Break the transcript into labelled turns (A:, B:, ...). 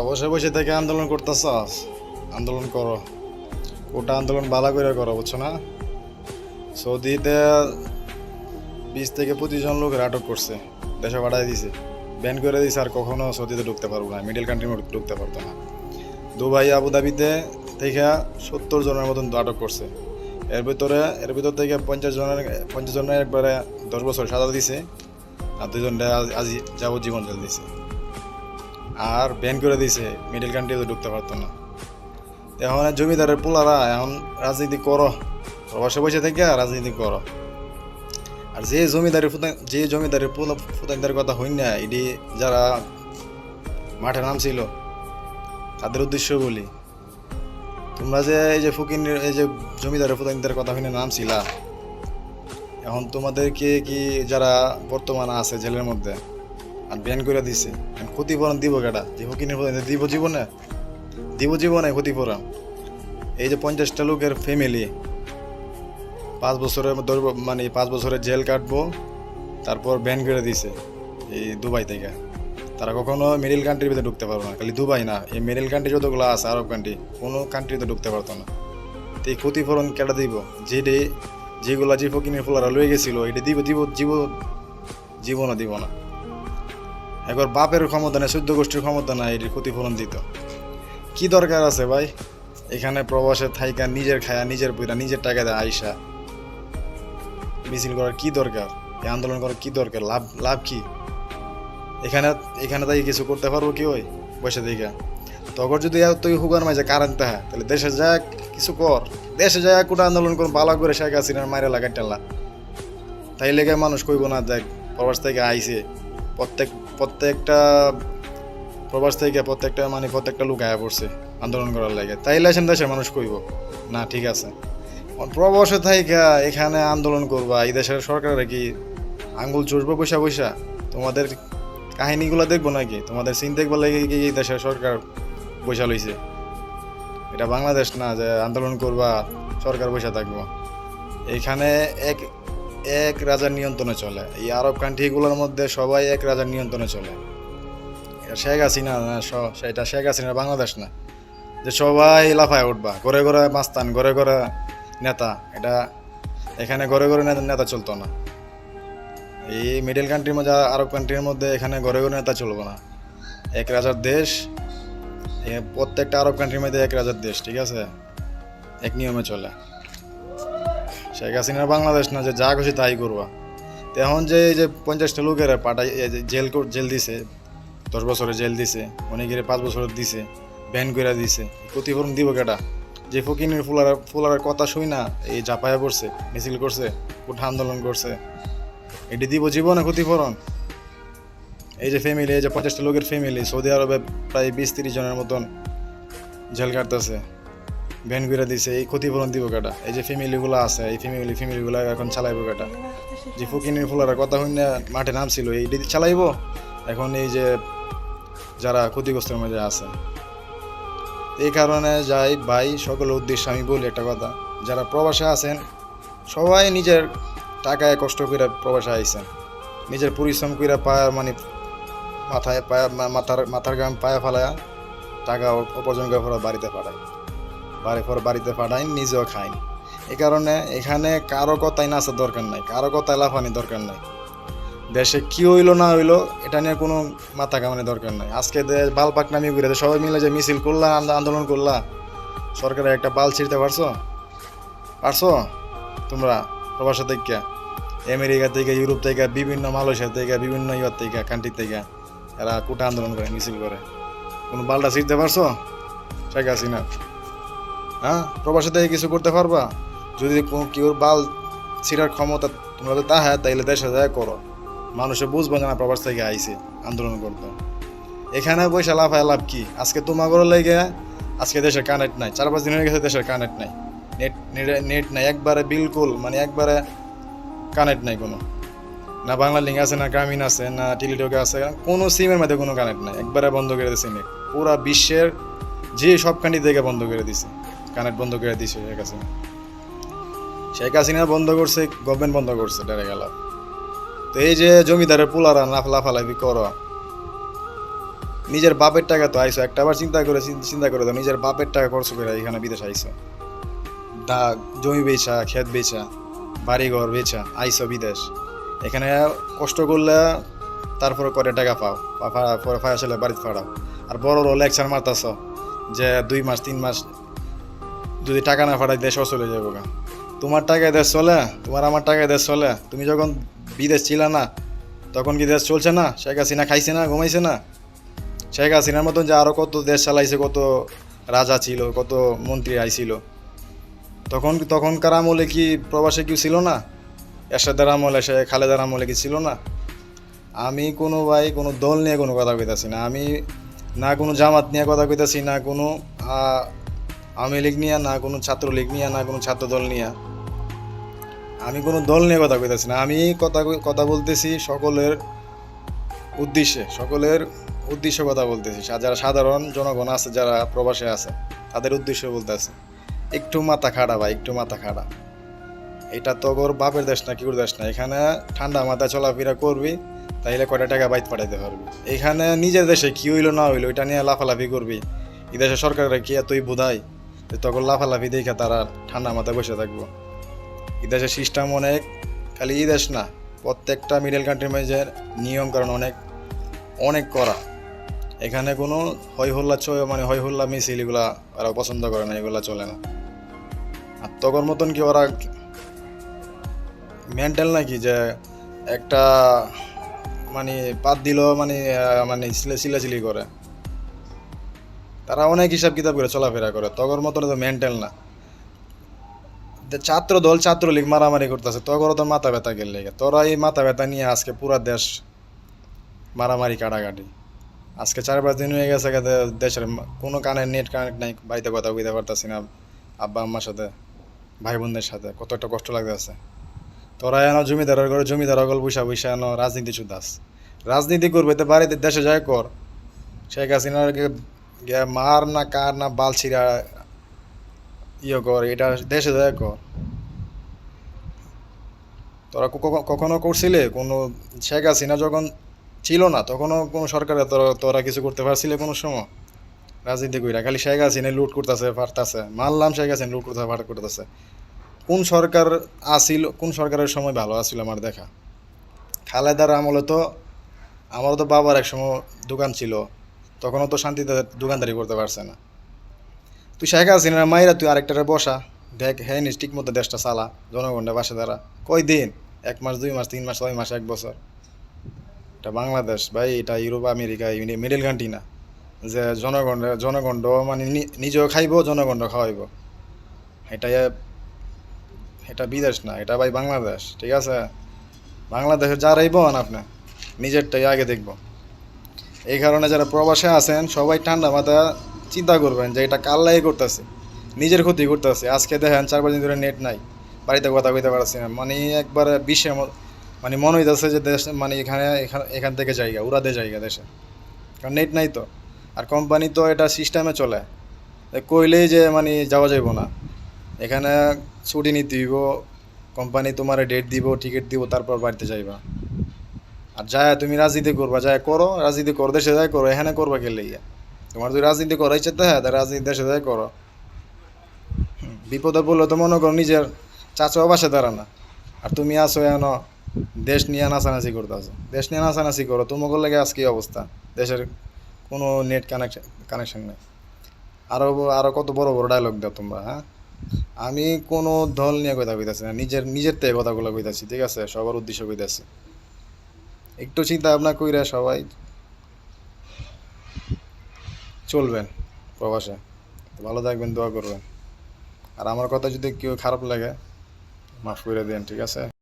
A: অবশ্যই বসে থেকে আন্দোলন করতেছ? আন্দোলন করো। ওটা আন্দোলন বালা করে করো, বুঝছ না? সৌদিতে বিশ থেকে পঁচিশ জন লোকের আটক করছে, দেশে পাঠাই দিছে। ব্যান করে দিছে আর কখনো সৌদিতে ঢুকতে পারব না মিডল কান্ট্রির মধ্যে ঢুকতে পারতো না। দুবাই, আবুধাবিতে থেকে সত্তর জনের মতন আটক করছে। এর ভিতরে, এর ভিতর থেকে পঞ্চাশ জনের পঞ্চাশ জনের একবারে দশ বছর সাজা দিছে আর দুজনটা আজ যাবজ্জীবন জেল দিছে। আর ব্যান করে দিছে মিডল কান্ট্রিতে ঢুকতে পারতো না। এখন জমিদারের পোলারা এখন রাজনীতি করো, প্রবাসে বসে থেকে রাজনীতি করো। আর যে জমিদারের যে জমিদারের পোলা ফুতানদের কথা হই না, এটি যারা মাঠে নামছিল, তাদের উদ্দেশ্য বলি। তোমরা যে এই যে ফকির, এই যে জমিদারের ফুতানদের কথা হইনা নামছিলা, এখন তোমাদেরকে কি যারা বর্তমানে আছে জেলের মধ্যে আর ব্যান করে দিছে। ক্ষতিপূরণ দিব কেটা ফকিনের ফুতান দিব জীবনে? দিব জীবনে ক্ষতিপূরণ এই যে পঞ্চাশটা লোকের ফ্যামিলি পাঁচ বছরের ধরবো মানে পাঁচ বছরের জেল কাটবো, তারপর ব্যান করে দিছে এই দুবাই থেকে। তারা কখনো মিডিল কান্ট্রির ভিতরে ঢুকতে পারবে না, খালি দুবাই না। এই মিডিল কান্ট্রি যতগুলো আছে, আরব কান্ট্রি কোনো কান্ট্রিতে ঢুকতে পারতো না। তো এই ক্ষতিপূরণ কেটে দিব? যেটি যেগুলো যে ফকিনের ফুলারা লয়ে গেছিল এটা দিব দিব, জীব, জীবনও দিব না। একবার বাপের ক্ষমতা নেই চোদ্দ গোষ্ঠীর ক্ষমতা নাই, এটির ক্ষতিপূরণ দিত। কি দরকার আছে ভাই? এখানে প্রবাসে থাইকা নিজের খায়া, নিজের বইরা নিজের টাকা দেয় আইসা। মিছিল করার কি দরকার? এই আন্দোলন করার কি দরকার? লাভ লাভ কি? এখানে এখানে তাই কিছু করতে পারব কি ওই? বসে দিকে তখন যদি তুই হুগার মাঝে কারেন্ট তাহা, তাহলে দেশে যা কিছু কর। দেশে যা কোটা আন্দোলন কর ভালো করে শেখ হাসিনার মারে লাগাই টেলা তাই লেগে মানুষ কইব না, দেখ, প্রবাস থেকে আইসে প্রত্যেক প্রত্যেকটা প্রবাস থেকে প্রত্যেকটা মানে প্রত্যেকটা লোক আয়া পড়ছে আন্দোলন করার লাগে। তাই লাইছেন দেশের মানুষ কইব, না, ঠিক আছে। প্রবাসে থাইকা এখানে আন্দোলন করবা, এই দেশের সরকারের কি আঙ্গুল চুষবো পয়সা পয়সা? তোমাদের কাহিনীগুলো দেখব নাকি? তোমাদের সিন দেখব লাগে কি এই দেশের সরকার পয়সা লইছে? এটা বাংলাদেশ না, যে আন্দোলন করবা, সরকার পয়সা থাকব। এখানে এক এক রাজার নিয়ন্ত্রণে চলে। এই আরব কান্ট্রিগুলোর মধ্যে সবাই এক রাজার নিয়ন্ত্রণে চলে। এটা শেখ হাসিনা না সেটা শেখ হাসিনা বাংলাদেশ না। যে সবাই লাফায় উঠবা, ঘরে ঘরে মাস্তান, ঘরে ঘরে নেতা। এটা এখানে ঘরে ঘরে নেতা চলতো না। এই মিডল কান্ট্রির মধ্যে, আরব কান্ট্রির মধ্যে এখানে ঘরে ঘরে নেতা চলবো না। এক রাজার দেশ প্রত্যেকটা আরব কান্ট্রির মধ্যে এক রাজার দেশ, ঠিক আছে? এক নিয়মে চলে। শেখ হাসিনা বাংলাদেশ না যে যা খুশি তাই করবা। এখন যে এই যে পঞ্চাশটা লোকের যে জেল জেল দিছে, দশ বছরে জেল দিছে, অনেকের পাঁচ বছরের দিছে, ব্যান করে দিছে ক্ষতিপূরণ দিব কেটা যে ফকিনের ফুলার ফুলার কথা শুই না, এই জাপায়া করছে মিছিল করছে, উঠা আন্দোলন করছে, এটি দিব জীবনে ক্ষতিপূরণ। এই যে ফ্যামিলি এই যে পঞ্চাশটা লোকের ফ্যামিলি সৌদি আরবে প্রায় বিশ তিরিশ জনের মতন জেল কাটতেছে। ব্যান করে দিছে, এই ক্ষতিপূরণ দিব কেটা এই যে ফ্যামিলিগুলো আছে, এই ফ্যামিলি ফ্যামিলিগুলো এখন চালাইব কেটা যে ফকিনের ফুলার কথা শুই না মাঠে নামছিল এইটি চালাইব? এখন এই যে যারা ক্ষতিগ্রস্তের মধ্যে আছে। এই কারণে যাই ভাই সকলের উদ্দেশ্যে আমি বলি একটা কথা, যারা প্রবাসে আছেন, সবাই নিজের টাকায় কষ্ট করে প্রবাসে আইছেন। নিজের পরিশ্রম করে পায়া মানে মাথায় পায়া মাথার মাথার গাম পায়া ফেলায়া টাকা উপ- উপার্জন করে বাড়িতে পাঠায়। বাড়ি পরে বাড়িতে পাঠায় নিজেও খায় এ কারণে এখানে কারও কথাই না আসার দরকার নাই, কারও কথায় লাফানি দরকার নাই। দেশে কি হইল না হইল, এটা নিয়ে কোনো মাথা কামানি দরকার নাই। আজকে দেশ বাল পাক নামিয়ে ঘুরে সবাই মিলে যে মিছিল করলা আন্দোলন করলা, সরকারের একটা বাল ছিঁড়তে পারছ? পারছ? তোমরা প্রবাসে থেকে, আমেরিকা থেকে, ইউরোপ থেকে, বিভিন্ন মালয়েশিয়া থেকে, বিভিন্ন ইয়ার থেকে কান্ট্রি থেকে, এরা কোটা আন্দোলন করে, মিছিল করে। কোনো বালটা ছিঁড়তে পারছ? শেখ হাসিনা হ্যাঁ? প্রবাসে থেকে কিছু করতে পারবা? যদি কোনো কেউ বাল ছিঁড়ার ক্ষমতা তোমরা তা হ্যাঁ তাইলে দেশে যায় করো। মানুষে বুঝব না প্রবাস থেকে আইছে, আন্দোলন করতে। এখানে পয়সা লাভ হয় লাভ কি? আজকে ঘরে লেগে, আজকে দেশের কানেক্ট নাই। চার পাঁচ দিন হয়ে গেছে দেশের কানেক্ট নাই। নেট নেট নাই। একবারে বিলকুল মানে একবারে কানেক্ট নাই কোনো। না বাংলা লিঙ্ক আছে, না গ্রামীণ আছে, না টেলিটকে আছে, কোনো সিমের মধ্যে কোনো কানেক্ট নাই। একবারে বন্ধ করে দিয়েছে নেট পুরা বিশ্বের যে সব কান্ট্রি থেকে বন্ধ করে দিছে। কানেক্ট বন্ধ করে দিছে শেখ হাসিনা। শেখ হাসিনা বন্ধ করছে গভর্নমেন্ট বন্ধ করছে ডেরে গেল তো এই যে জমিদারের পোলারা লাফ লাফালাফি করো। নিজের বাপের টাকা তো আইসো একটা আবার চিন্তা করে চিন্তা করে দাও, নিজের বাপের টাকা খরচ করে এখানে বিদেশ আইসো। দা, জমি বেচা, ক্ষেত বেচা, বাড়িঘর বেচা, আইসো বিদেশ। এখানে কষ্ট করলে তারপরে করে টাকা পাও পরে ছেলে বাড়িতে ফাড়াও। আর বড় বড় লেকচার মারতাছ যে দুই মাস, তিন মাস যদি টাকা না ফাটাই দেশও চলে যাব গা। তোমার টাকায় দেশ চলে, তোমার আমার টাকায় দেশ চলে। তুমি যখন বিদেশ ছিল না, তখন কি দেশ চলছে না? শেখ হাসিনা খাইছে না, ঘুমাইছে না? শেখ হাসিনার মতন যে আরও কত দেশ চালাইছে, কত রাজা ছিল, কত মন্ত্রী আইছিল। তখন, তখনকার আমলে কি প্রবাসে কেউ ছিল না? এরশাদের আমলে, সে খালেদার আমলে কি ছিল না? আমি কোনো ভাই, কোনো দল নিয়ে কোনো কথা কইতাছি না। আমি না কোনো জামাত নিয়ে কথা কইতাছি, না কোনো আওয়ামী লীগ নিয়ে, না কোনো ছাত্রলীগ নিয়ে, না কোনো ছাত্র দল নিয়ে। আমি কোনো দল নিয়ে কথা কইতাছি না। আমি কথা কথা বলতেছি সকলের উদ্দেশ্যে সকলের উদ্দেশ্যে কথা বলতেছি। যারা সাধারণ জনগণ আছে, যারা প্রবাসে আছে, তাদের উদ্দেশ্যে বলতেছে, একটু মাথা খাড়া ভাই, একটু মাথা খাড়া। এটা তো ওর বাপের দেশ না কিউর দেশ না। এখানে ঠান্ডা মাথা চলাফেরা করবি, তাইলে কয়টা টাকা বাইত পাঠাইতে পারবি? এখানে নিজের দেশে কি হইল, না হইল, এটা নিয়ে লাফালাফি করবি। এই দেশে সরকারের কি এতই বোধাই? যে তখন লাফালাফি দেখে তারা ঠান্ডা মাথায় বসে থাকব। দেশের সিস্টেম অনেক, খালি এই দেশ না, প্রত্যেকটা মিডল কান্ট্রির মাঝে নিয়ম কারণ অনেক অনেক করা এখানে কোনো হই হল্লা চয় মানে হই হল্লা মিছিল এগুলা ওরা পছন্দ করে না, এগুলা চলে না। আর তখন মতন কি ওরা মেন্টাল নাকি যে একটা মানে পাত দিল মানে মানে সিলে চিলাচিলি করে। তারা অনেক হিসাব কিতাব করে চলাফেরা করে। তগর মতন তো মেন্টাল না। ছাত্র দল ছাত্রলীগ মারামারি করতেছে, তগর তো মাথা ব্যথা গেলে তোরা এই মাথা ব্যথা নিয়ে আজকে পুরা দেশ মারামারি কাটাকাটি। আজকে চার পাঁচ দিন হয়ে গেছে দেশের কোনো কানে নেট কানেক্ট নাই, বাড়িতে কথা কইতে পারতাছি না আব্বা, আম্মার সাথে ভাই বোনদের সাথে। কত একটা কষ্ট লাগতেছে। তোরা এন জমিদারের ঘরে জমিদার অগল বৈশা বৈশা এন রাজনীতি শুধাস রাজনীতি করবে তো বাড়িতে দেশে যায় কর। শেখ হাসিনার মার না কার না বালছিরা ইয়ে কর, এটা দেশে যায় কর। তোরা কখনো করছিলে? কোনো শেখ হাসিনা যখন ছিল না, তখনও কোনো সরকারে তোরা তোরা কিছু করতে পারছিলে কোনো সময়? রাজনীতি কইরা, খালি শেখ হাসিনা লুট করতেছে পারতাছে মানলাম শেখ হাসিনা, লুট করতে পার করতেছে। কোন সরকার আসিল কোন সরকারের সময় ভালো আসিল আমার দেখা? খালেদার আমলে তো, আমারও তো বাবার এক সময় দোকান ছিল। তখনও তো শান্তিতে দোকানদারি করতে পারছে না। তুই শেখ হাসিনার মাইরা তুই আরেকটারে বসা। দেখ হ্যাঁ নিস ঠিক মতো দেশটা চালা, জনগণটা বাসে দ্বারা কয় দিন এক মাস, দুই মাস, তিন মাস, ছয় মাস, এক বছর। এটা বাংলাদেশ ভাই, এটা ইউরোপ, আমেরিকা মিডল কান্ট্রি না। যে জনগণ জনগণ্ড মানে নিজেও খাইব, জনগণ্ড খাওয়াইব। এটা এটা বিদেশ না, এটা ভাই বাংলাদেশ, ঠিক আছে? বাংলাদেশে যা রাইব আপনি, নিজেরটাই আগে দেখব। এই কারণে যারা প্রবাসে আছেন, সবাই ঠান্ডা মাথা চিন্তা করবেন যে এটা কাল্লাই করতেছে, নিজের ক্ষতি করতেছে। আজকে দেখেন চার পাঁচ দিন ধরে নেট নাই, বাড়িতে কথা কইতে পারছি না। মানে একবার বিশ্বে মানে মনে হইতেছে যে দেশ মানে এখানে, এখান- থেকে জায়গা উড়াতে জায়গা দেশে। কারণ নেট নাই তো। আর কোম্পানি তো এটা সিস্টেমে চলে। কইলেই যে মানে যাওয়া যাইব না। এখানে ছুটি নিতে দিব কোম্পানি তোমার ডেট দিব টিকিট দিব, তারপর বাড়িতে যাইবা। আর যায় তুমি রাজনীতি করবা, যায় করো, রাজনীতি করো, দেশে যায় করো, এখানে করবা কে লেগে তোমার যদি রাজনীতি করাই চাইতে হ্যাঁ তাহলে রাজনীতি দেশে যায় করো। বিপদে পড়লে তো মনে করো নিজের চাচাও বাসে দাঁড়া না। আর তুমি আসো এন দেশ নিয়ে নাচানাচি করতে আসো দেশ নিয়ে নাচানাচি করো, তোমাকে লাগে আজকে অবস্থা? দেশের কোনো নেট কানেকশন কানেকশন নেই। আরও আরও কত বড় বড় ডায়লগ দাও তোমরা হ্যাঁ? আমি কোনো দল নিয়ে কথা কইতাছি না, নিজের নিজের থেকে কথাগুলো কইতাছি, ঠিক আছে? সবার উদ্দেশ্য কইতাছি। একটু চিন্তা ভাবনা কইরা সবাই চলবেন প্রবাসে। ভালো থাকবেন, দোয়া করবেন। আর আমার কথা যদি কেউ খারাপ লাগে, মাফ করে দেন, ঠিক আছে?